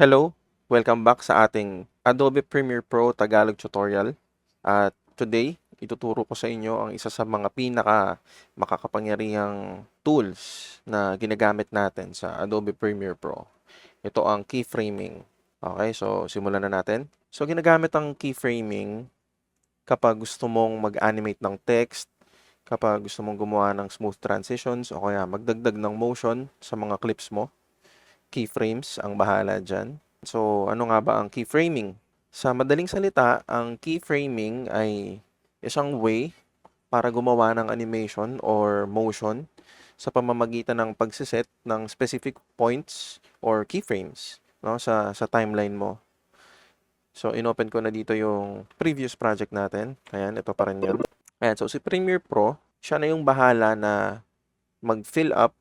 Hello, welcome back sa ating Adobe Premiere Pro Tagalog tutorial. At today, ituturo ko sa inyo ang isa sa mga pinaka makakapangyarihang tools na ginagamit natin sa Adobe Premiere Pro. Ito ang keyframing. Okay, so simulan na natin. So ginagamit ang keyframing kapag gusto mong mag-animate ng text, kapag gusto mong gumawa ng smooth transitions o kaya magdagdag ng motion sa mga clips mo keyframes ang bahala dyan. So, ano nga ba ang keyframing? Sa madaling salita, ang keyframing ay isang way para gumawa ng animation or motion sa pamamagitan ng pagsiset ng specific points or keyframes no, sa, sa timeline mo. So, inopen ko na dito yung previous project natin. Ayan, ito pa rin yun. Ayan, so si Premiere Pro, siya na yung bahala na mag-fill up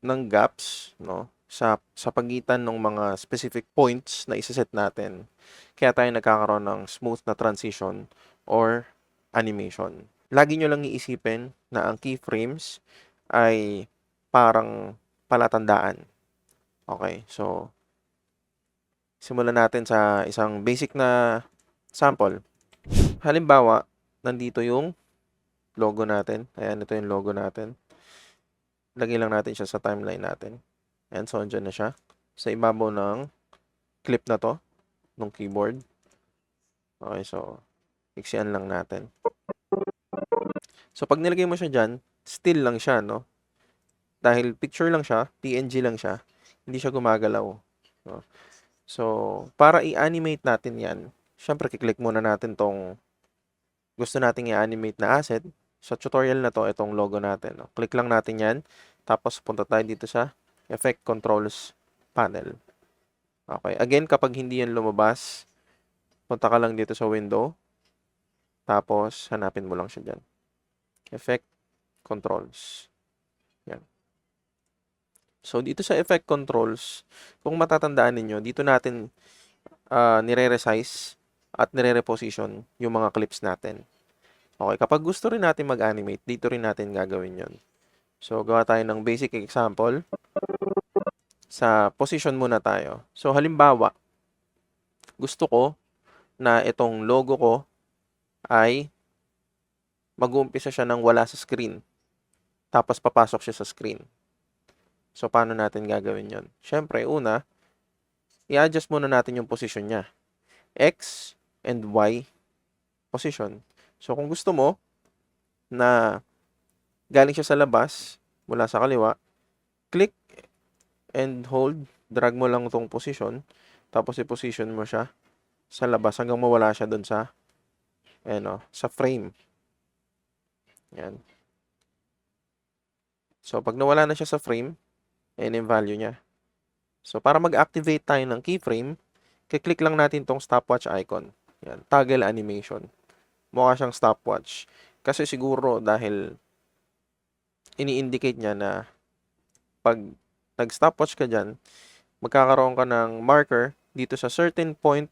ng gaps, no? Sa sa pagitan ng mga specific points na isa-set natin. Kaya tayo nagkakaroon ng smooth na transition or animation. Lagi nyo lang iisipin na ang keyframes ay parang palatandaan. Okay, so simulan natin sa isang basic na sample. Halimbawa, nandito yung logo natin. Ayan, ito yung logo natin. Lagay lang natin siya sa timeline natin. Ayan, so andyan na siya. Sa ibabaw ng clip na to, ng keyboard. Okay, so, iksian lang natin. So, pag nilagay mo siya dyan, still lang siya, no? Dahil picture lang siya, PNG lang siya, hindi siya gumagalaw. No? So, para i-animate natin yan, syempre, kiklik muna natin tong gusto nating i-animate na asset. Sa tutorial na to, itong logo natin. No? Click lang natin yan. Tapos, punta tayo dito sa Effect Controls panel. Okay. Again, kapag hindi yan lumabas, punta ka lang dito sa window. Tapos, hanapin mo lang siya dyan. Effect Controls. Yan. So, dito sa Effect Controls, kung matatandaan ninyo, dito natin uh, nire-resize at nire-reposition yung mga clips natin. Okay, kapag gusto rin natin mag-animate, dito rin natin gagawin yon. So, gawa tayo ng basic example. Sa position muna tayo. So, halimbawa, gusto ko na itong logo ko ay mag-uumpisa siya ng wala sa screen. Tapos, papasok siya sa screen. So, paano natin gagawin yon? Siyempre, una, i-adjust muna natin yung position niya. X and Y position. So, kung gusto mo na galing siya sa labas, mula sa kaliwa, click and hold, drag mo lang tong position, tapos i-position mo siya sa labas hanggang mawala siya dun sa, ano, sa frame. Yan. So, pag nawala na siya sa frame, ayan yung value niya. So, para mag-activate tayo ng keyframe, kiklik lang natin tong stopwatch icon. Yan, toggle animation. Mukha siyang stopwatch. Kasi siguro dahil ini-indicate niya na pag nag-stopwatch ka dyan, magkakaroon ka ng marker dito sa certain point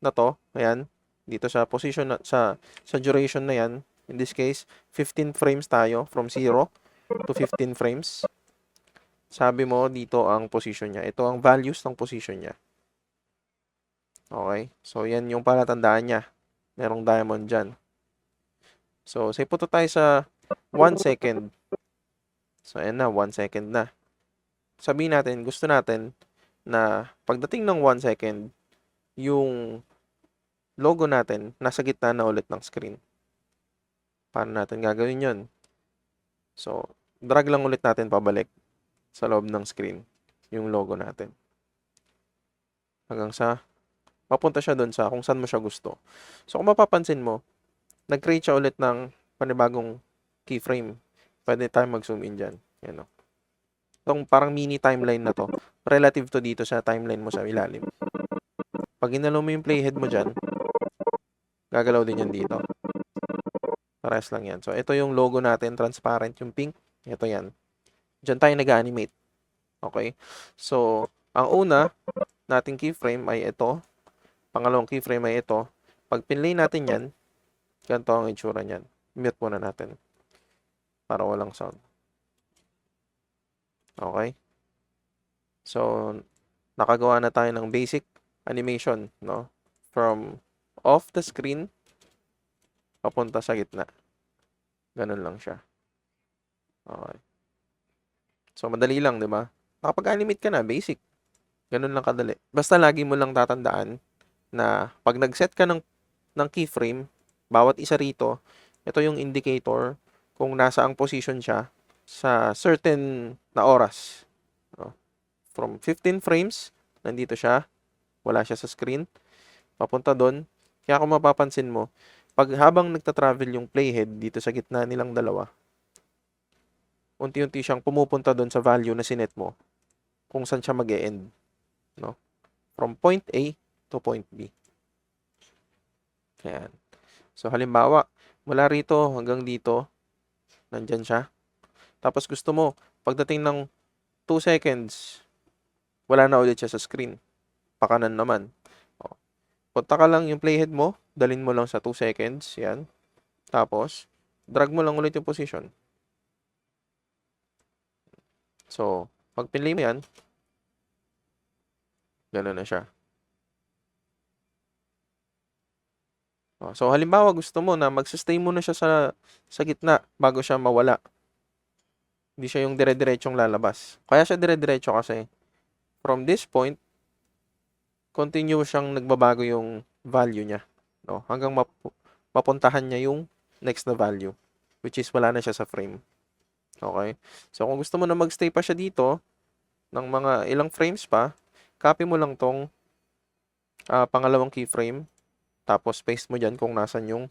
na to, ayan, dito sa position, na, sa, sa duration na yan, in this case, 15 frames tayo, from 0 to 15 frames. Sabi mo, dito ang position niya. Ito ang values ng position niya. Okay? So, yan yung palatandaan niya. Merong diamond dyan. So, say punta tayo sa 1 second. So, ayan na, 1 second na. Sabihin natin, gusto natin na pagdating ng 1 second, yung logo natin nasa gitna na ulit ng screen. Paano natin gagawin yon? So, drag lang ulit natin pabalik sa loob ng screen yung logo natin. Hanggang sa mapunta siya doon sa kung saan mo siya gusto. So, kung mapapansin mo, nag-create siya ulit ng panibagong keyframe. Pwede tayong mag-zoom in dyan. Yan o. Itong parang mini timeline na to, relative to dito sa timeline mo sa ilalim. Pag inalo mo yung playhead mo dyan, gagalaw din yan dito. Pares lang yan. So, ito yung logo natin, transparent, yung pink. Ito yan. Diyan tayo nag-animate. Okay? So, ang una nating keyframe ay ito. Pangalawang keyframe ay ito. Pag pinlay natin yan, ganito ang itsura niyan. Mute muna natin. Para walang sound. Okay? So, nakagawa na tayo ng basic animation, no? From off the screen, papunta sa gitna. Ganun lang siya. Okay. So, madali lang, di ba? Nakapag-animate ka na, basic. Ganun lang kadali. Basta lagi mo lang tatandaan na pag nag-set ka ng, ng keyframe, bawat isa rito, ito yung indicator kung nasa ang position siya sa certain na oras. No? From 15 frames, nandito siya, wala siya sa screen, papunta doon. Kaya kung mapapansin mo, pag habang nagta-travel yung playhead dito sa gitna nilang dalawa, unti-unti siyang pumupunta doon sa value na sinet mo kung saan siya mag end no? From point A to point B. Ayan. So, halimbawa, mula rito hanggang dito, nandyan siya. Tapos gusto mo, pagdating ng 2 seconds, wala na ulit siya sa screen. Pakanan naman. O. Punta ka lang yung playhead mo, dalin mo lang sa 2 seconds, yan. Tapos, drag mo lang ulit yung position. So, pag mo yan, gano'n na siya. So, halimbawa gusto mo na magsistay muna siya sa, sa gitna bago siya mawala. Hindi siya yung dire-diretsong lalabas. Kaya siya dire-diretso kasi from this point, continue siyang nagbabago yung value niya. No? Hanggang map- mapuntahan niya yung next na value. Which is wala na siya sa frame. Okay? So, kung gusto mo na magstay pa siya dito, ng mga ilang frames pa, copy mo lang tong ah, pangalawang keyframe. Tapos, paste mo dyan kung nasan yung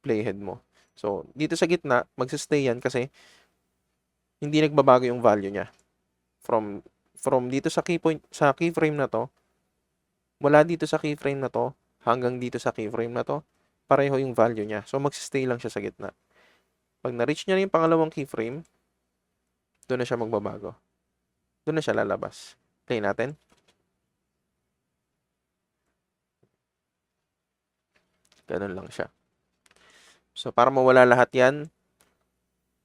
playhead mo. So, dito sa gitna, magsistay yan kasi hindi nagbabago yung value niya. From from dito sa key point sa keyframe na to, mula dito sa keyframe na to hanggang dito sa keyframe na to, pareho yung value niya. So, magsistay lang siya sa gitna. Pag na-reach niya na yung pangalawang keyframe, doon na siya magbabago. Doon na siya lalabas. Play natin. Ganun lang siya. So, para mawala lahat yan,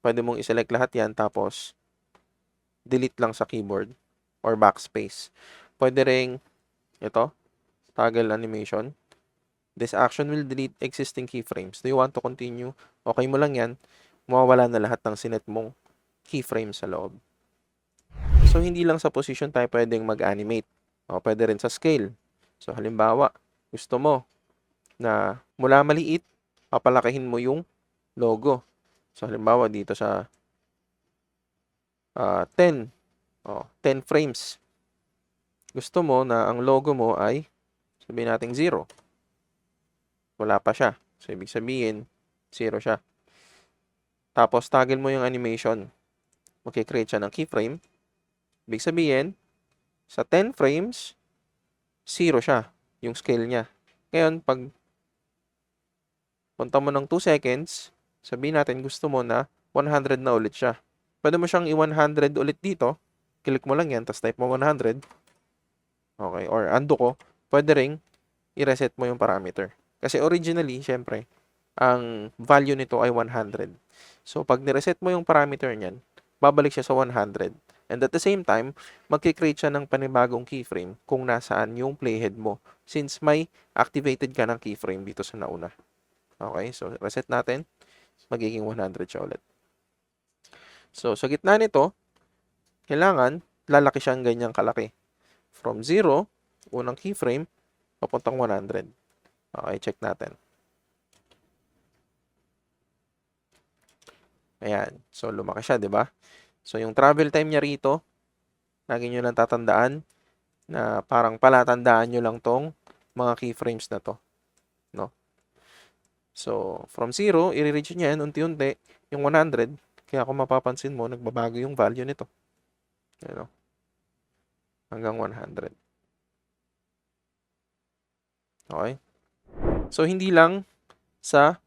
pwede mong iselect lahat yan, tapos delete lang sa keyboard or backspace. Pwede ring ito, toggle animation. This action will delete existing keyframes. Do you want to continue? Okay mo lang yan. Mawawala na lahat ng sinet mong keyframe sa loob. So, hindi lang sa position tayo pwedeng mag-animate. O, pwede rin sa scale. So, halimbawa, gusto mo na mula maliit, papalakihin mo yung logo. So, halimbawa, dito sa ah, 10. O, 10 frames. Gusto mo na ang logo mo ay, sabihin natin 0. Wala pa siya. So, ibig sabihin, 0 siya. Tapos, toggle mo yung animation. Magkikreate siya ng keyframe. Ibig sabihin, sa 10 frames, 0 siya, yung scale niya. Ngayon, pag punta mo ng 2 seconds, sabihin natin gusto mo na 100 na ulit siya. Pwede mo siyang i-100 ulit dito. Click mo lang yan, tapos type mo 100. Okay, or undo ko. Pwede ring i-reset mo yung parameter. Kasi originally, syempre, ang value nito ay 100. So, pag ni-reset mo yung parameter niyan, babalik siya sa 100. And at the same time, magkikreate siya ng panibagong keyframe kung nasaan yung playhead mo since may activated ka ng keyframe dito sa nauna. Okay, so reset natin. Magiging 100 siya ulit. So, sa gitna nito, kailangan lalaki siyang ganyang kalaki. From 0, unang keyframe, papuntang 100. Okay, check natin. Ayan. So, lumaki siya, di ba? So, yung travel time niya rito, lagi nyo lang tatandaan na parang palatandaan nyo lang tong mga keyframes na to. No? So, from 0, i-reach niya yan unti-unti yung 100. Kaya kung mapapansin mo, nagbabago yung value nito. Ano? Hanggang 100. Okay? So, hindi lang sa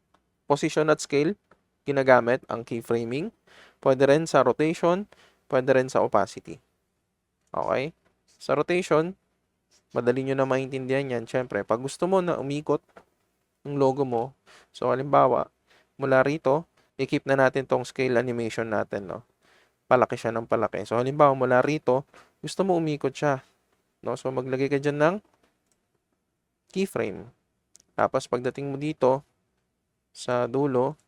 position at scale ginagamit ang keyframing. Pwede rin sa rotation, pwede rin sa opacity. Okay? Sa rotation, madali nyo na maintindihan yan. Siyempre, pag gusto mo na umikot yung logo mo, so halimbawa, mula rito, i-keep na natin tong scale animation natin, no? Palaki siya ng palaki. So, halimbawa, mula rito, gusto mo umikot siya. No? So, maglagay ka dyan ng keyframe. Tapos, pagdating mo dito, sa dulo,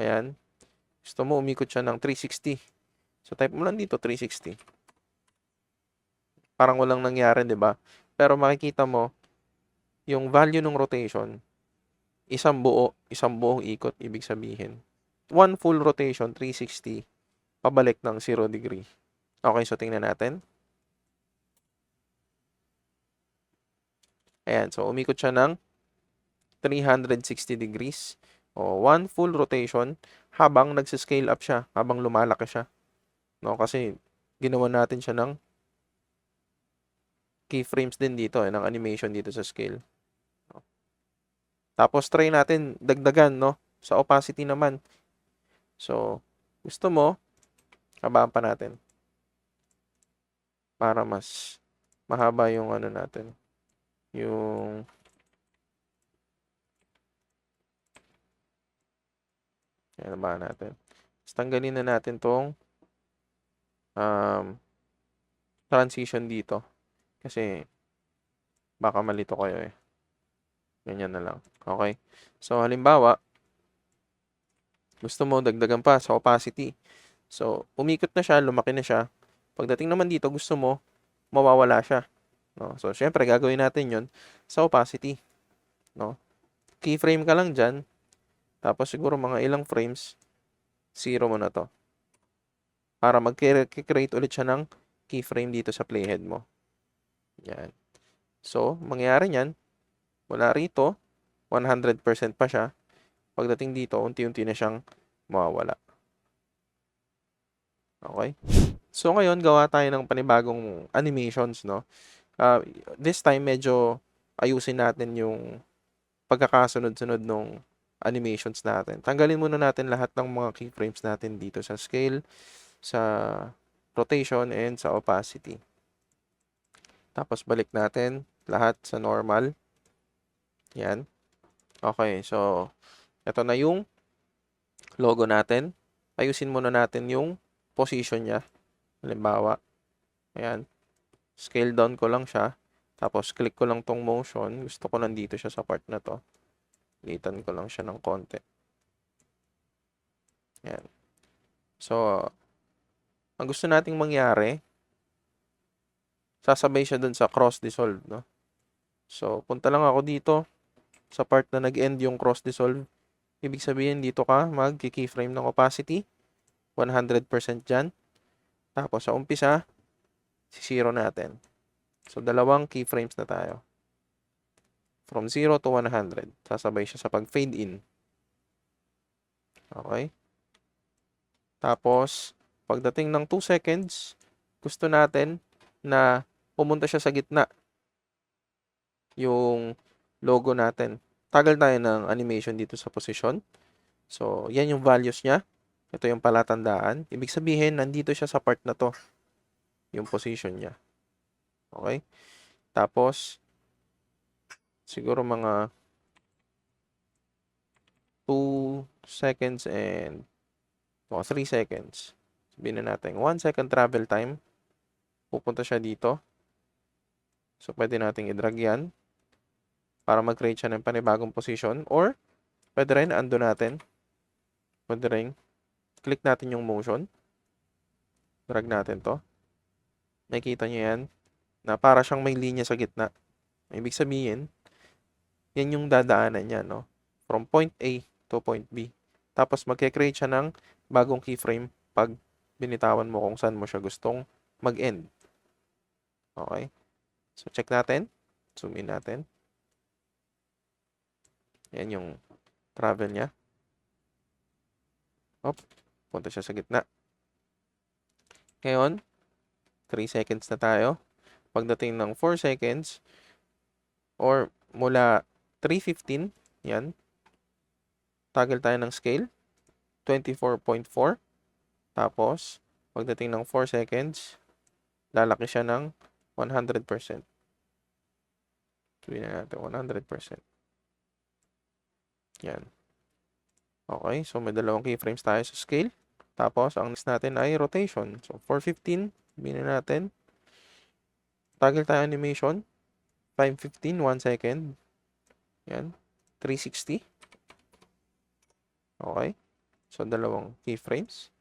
ayan, gusto mo umikot siya ng 360. So, type mo lang dito, 360. Parang walang nangyari, di ba? Pero makikita mo, yung value ng rotation, isang buo, isang buong ikot, ibig sabihin. One full rotation, 360, pabalik ng 0 degree. Okay, so tingnan natin. Ayan, so umikot siya ng 360 degrees. O, one full rotation habang nagsiscale up siya, habang lumalaki siya. No, kasi ginawa natin siya ng keyframes din dito, eh, ng animation dito sa scale. Tapos try natin dagdagan, no? Sa opacity naman. So, gusto mo, habaan pa natin. Para mas mahaba yung ano natin. Yung Ayan, ba natin. Tapos tanggalin na natin tong um, transition dito. Kasi baka malito kayo eh. Ganyan na lang. Okay? So, halimbawa, gusto mo dagdagan pa sa opacity. So, umikot na siya, lumaki na siya. Pagdating naman dito, gusto mo, mawawala siya. No? So, syempre, gagawin natin yon sa opacity. No? Keyframe ka lang dyan. Tapos, siguro mga ilang frames, zero mo na to. Para mag-create ulit siya ng keyframe dito sa playhead mo. Yan. So, mangyayari niyan, wala rito, 100% pa siya. Pagdating dito, unti-unti na siyang mawawala. Okay? So, ngayon, gawa tayo ng panibagong animations, no? Uh, this time, medyo ayusin natin yung pagkakasunod-sunod ng animations natin. Tanggalin muna natin lahat ng mga keyframes natin dito sa scale, sa rotation, and sa opacity. Tapos balik natin lahat sa normal. Yan. Okay, so ito na yung logo natin. Ayusin muna natin yung position niya. Halimbawa, ayan. Scale down ko lang siya. Tapos click ko lang tong motion. Gusto ko nandito siya sa part na to. Litan ko lang siya ng konti. Yan. So, ang gusto nating mangyari, sasabay siya dun sa cross dissolve, no? So, punta lang ako dito sa part na nag-end yung cross dissolve. Ibig sabihin, dito ka mag-keyframe ng opacity. 100% dyan. Tapos, sa umpisa, si zero natin. So, dalawang keyframes na tayo. From 0 to 100. Sasabay siya sa pag-fade in. Okay? Tapos, pagdating ng 2 seconds, gusto natin na pumunta siya sa gitna. Yung logo natin. Tagal tayo ng animation dito sa position. So, yan yung values niya. Ito yung palatandaan. Ibig sabihin, nandito siya sa part na to. Yung position niya. Okay? Tapos, siguro mga 2 seconds and o 3 seconds. Sabihin na natin, 1 second travel time. Pupunta siya dito. So, pwede nating i-drag yan para mag-create siya ng panibagong position. Or, pwede rin, undo natin. Pwede rin, click natin yung motion. Drag natin to. Nakikita nyo yan, na para siyang may linya sa gitna. Ibig sabihin, yan yung dadaanan niya, no? From point A to point B. Tapos, magke-create siya ng bagong keyframe pag binitawan mo kung saan mo siya gustong mag-end. Okay? So, check natin. Zoom in natin. Yan yung travel niya. Op, punta siya sa gitna. Ngayon, 3 seconds na tayo. Pagdating ng 4 seconds, or mula 3.15, yan, toggle tayo ng scale, 24.4. Tapos, pagdating ng 4 seconds, lalaki siya ng 100%. Sabihin na natin, 100%. Yan. Okay, so may dalawang keyframes tayo sa scale. Tapos, ang next natin ay rotation. So, 415, sabihin na natin, Toggle tayo animation. 515, 1 second. Yan. 360. Okay. So, dalawang keyframes.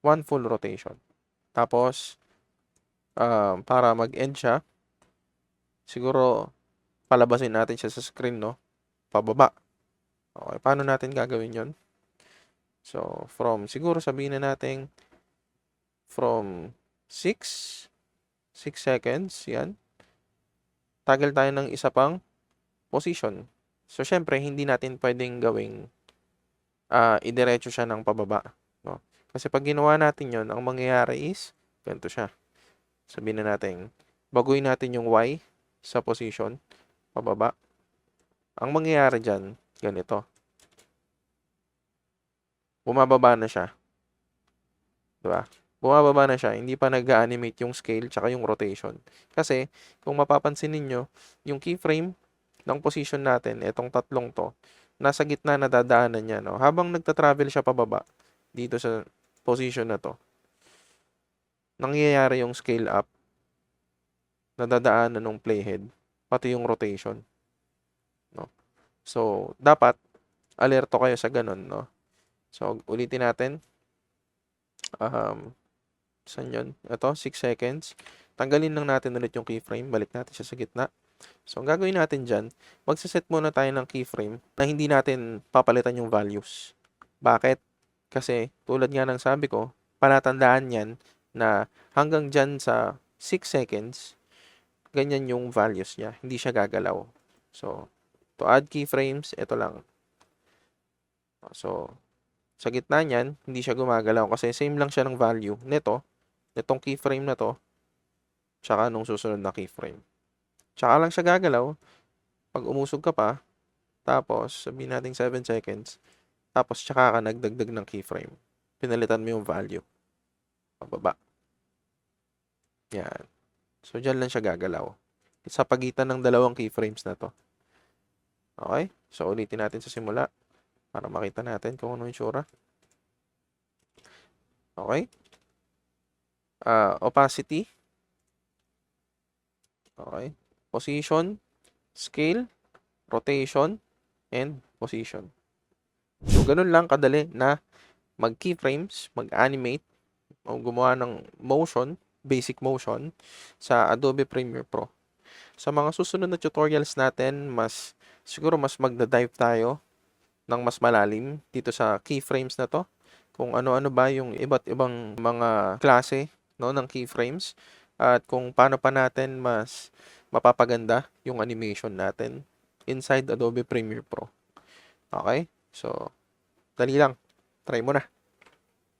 One full rotation. Tapos, um, para mag-end siya, siguro, palabasin natin siya sa screen, no? Pababa. Okay. Paano natin gagawin yon? So, from, siguro sabihin na natin, from 6, 6 seconds, yan. Toggle tayo ng isa pang position. So, syempre, hindi natin pwedeng gawing ah idiretso siya ng pababa. No? Kasi pag ginawa natin yon ang mangyayari is, ganito siya. Sabihin na natin, baguhin natin yung Y sa position, pababa. Ang mangyayari dyan, ganito. Bumababa na siya. Diba? Bumababa na siya. Hindi pa nag-animate yung scale tsaka yung rotation. Kasi, kung mapapansin ninyo, yung keyframe ng position natin, itong tatlong to, nasa gitna na dadaanan niya. No? Habang nagta-travel siya pababa, dito sa position na to, nangyayari yung scale up, nadadaanan ng playhead, pati yung rotation. So, dapat, alerto kayo sa ganun, no? So, ulitin natin. Um, saan yun? Ito, 6 seconds. Tanggalin lang natin ulit yung keyframe. Balik natin siya sa gitna. So, ang gagawin natin dyan, magsaset muna tayo ng keyframe na hindi natin papalitan yung values. Bakit? Kasi, tulad nga ng sabi ko, palatandaan yan na hanggang dyan sa 6 seconds, ganyan yung values niya. Hindi siya gagalaw. So, to add keyframes, ito lang. So, sa gitna niyan, hindi siya gumagalaw kasi same lang siya ng value nito, nitong keyframe na to, tsaka nung susunod na keyframe. Tsaka lang siya gagalaw pag umusog ka pa, tapos sabihin natin 7 seconds, tapos tsaka ka nagdagdag ng keyframe. Pinalitan mo yung value. Pababa. Yan. So, dyan lang siya gagalaw. Sa pagitan ng dalawang keyframes na to. Okay? So, ulitin natin sa simula para makita natin kung ano yung tsura. Okay? Ah, opacity. Okay. Position, scale, rotation, and position. So, ganun lang kadali na mag-keyframes, mag-animate, o gumawa ng motion, basic motion, sa Adobe Premiere Pro. Sa mga susunod na tutorials natin, mas siguro mas magda-dive tayo ng mas malalim dito sa keyframes na to. Kung ano-ano ba yung iba't ibang mga klase no, ng keyframes at kung paano pa natin mas mapapaganda yung animation natin inside Adobe Premiere Pro. Okay? So, dali lang. Try mo na.